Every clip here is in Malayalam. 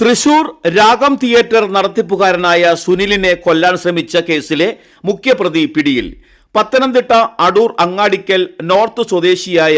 തൃശൂർ രാഗം തിയേറ്റർ നടത്തിപ്പുകാരനായ സുനിലിനെ കൊല്ലാൻ ശ്രമിച്ച കേസിലെ മുഖ്യപ്രതി പിടിയിൽ. പത്തനംതിട്ട അടൂർ അങ്ങാടിക്കൽ നോർത്ത് സ്വദേശിയായ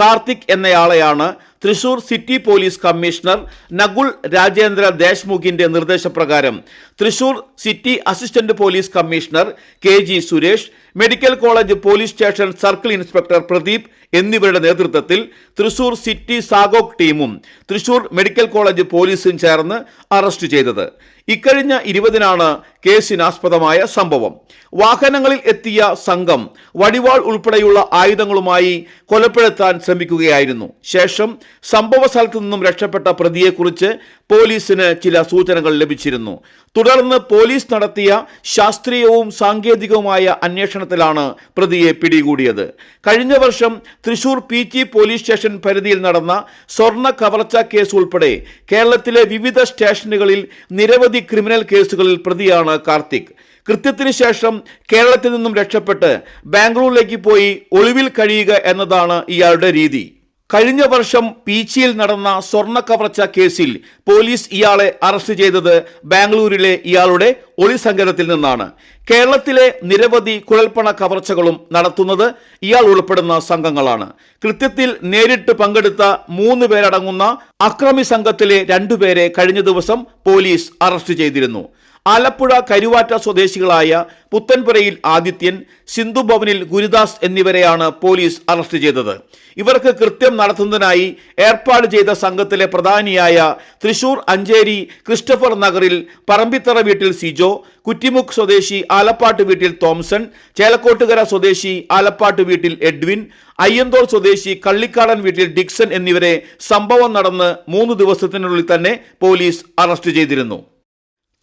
Karthik എന്നയാളെയാണ് Thrissur city police commissioner Nakul Rajendra ദേശ്മുഖിന്റെ നിർദ്ദേശപ്രകാരം Thrissur city assistant police commissioner K G Suresh medical college police station circle inspector Pradeep എന്നിവരുടെ നേതൃത്വത്തിൽ തൃശൂർ സിറ്റി സാഗോക് ടീമും തൃശൂർ മെഡിക്കൽ കോളേജ് പോലീസും ചേർന്ന് അറസ്റ്റ് ചെയ്തത്. ഇക്കഴിഞ്ഞ ഇരുപതിനാണ് കേസിനാസ്പദമായ സംഭവം. വാഹനങ്ങളിൽ എത്തിയ സംഘം വടിവാൾ ഉൾപ്പെടെയുള്ള ആയുധങ്ങളുമായി കൊലപ്പെടുത്താൻ ശ്രമിക്കുകയായിരുന്നു. ശേഷം സംഭവ സ്ഥലത്തു നിന്നും രക്ഷപ്പെട്ട പ്രതിയെക്കുറിച്ച് പോലീസിന് ചില സൂചനകൾ ലഭിച്ചിരുന്നു. തുടർന്ന് പോലീസ് നടത്തിയ ശാസ്ത്രീയവും സാങ്കേതികവുമായ അന്വേഷണത്തിലാണ് പ്രതിയെ പിടികൂടിയത്. കഴിഞ്ഞ വർഷം Thrissur P T police station പരിധിയിൽ നടന്ന സ്വർണ കവർച്ച കേസ് ഉൾപ്പെടെ കേരളത്തിലെ വിവിധ സ്റ്റേഷനുകളിൽ നിരവധി ക്രിമിനൽ കേസുകളിൽ പ്രതിയാണ് കാർത്തിക്. കൃത്യത്തിന് ശേഷം കേരളത്തിൽ നിന്നും രക്ഷപ്പെട്ട് ബാംഗ്ലൂരിലേക്ക് പോയി ഒളിവിൽ കഴിയുക എന്നതാണ് ഇയാളുടെ രീതി. കഴിഞ്ഞ വർഷം പീച്ചിയിൽ നടന്ന സ്വർണ കവർച്ച കേസിൽ പോലീസ് ഇയാളെ അറസ്റ്റ് ചെയ്തത് ബാംഗ്ലൂരിലെ ഇയാളുടെ ഒളിസങ്കരത്തിൽ നിന്നാണ്. കേരളത്തിലെ നിരവധി കുഴൽപ്പണ കവർച്ചകളും നടത്തുന്നത് ഇയാൾ ഉൾപ്പെടുന്ന സംഘങ്ങളാണ്. കൃത്യത്തിൽ നേരിട്ട് പങ്കെടുത്ത മൂന്ന് പേരടങ്ങുന്ന അക്രമി സംഘത്തിലെ രണ്ടുപേരെ കഴിഞ്ഞ ദിവസം പോലീസ് അറസ്റ്റ് ചെയ്തിരുന്നു. ആലപ്പുഴ കരുവാറ്റ സ്വദേശികളായ പുത്തൻപുരയിൽ ആദിത്യൻ സിന്ധു ഭവനിൽ ഗുരുദാസ് എന്നിവരെയാണ് പോലീസ് അറസ്റ്റ് ചെയ്തത്. ഇവർക്ക് കൃത്യം നടത്തുന്നതിനായി ഏർപ്പാട് ചെയ്ത സംഘത്തിലെ പ്രധാനിയായ തൃശൂർ അഞ്ചേരി ക്രിസ്റ്റഫർ നഗറിൽ പറമ്പിത്തറ വീട്ടിൽ സിജോ കുറ്റിമുക്ക് സ്വദേശി ആലപ്പാട്ട് വീട്ടിൽ തോംസൺ ചേലക്കോട്ടുകര സ്വദേശി ആലപ്പാട്ട് വീട്ടിൽ എഡ്വിൻ അയ്യന്തോൾ സ്വദേശി കള്ളിക്കാടൻ വീട്ടിൽ ഡിക്സൺ എന്നിവരെ സംഭവം നടന്ന് മൂന്ന് ദിവസത്തിനുള്ളിൽ തന്നെ പോലീസ് അറസ്റ്റ് ചെയ്തിരുന്നു.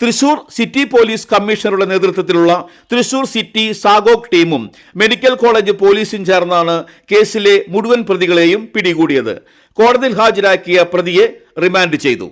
തൃശൂർ സിറ്റി പോലീസ് കമ്മീഷണറുടെ നേതൃത്വത്തിലുള്ള തൃശൂർ സിറ്റി സാഗോക് ടീമും മെഡിക്കൽ കോളേജ് പോലീസും ചേർന്നാണ് കേസിലെ മുഴുവൻ പ്രതികളെയും പിടികൂടിയത്. കോടതിയിൽ ഹാജരാക്കിയ പ്രതിയെ റിമാൻഡ് ചെയ്തു.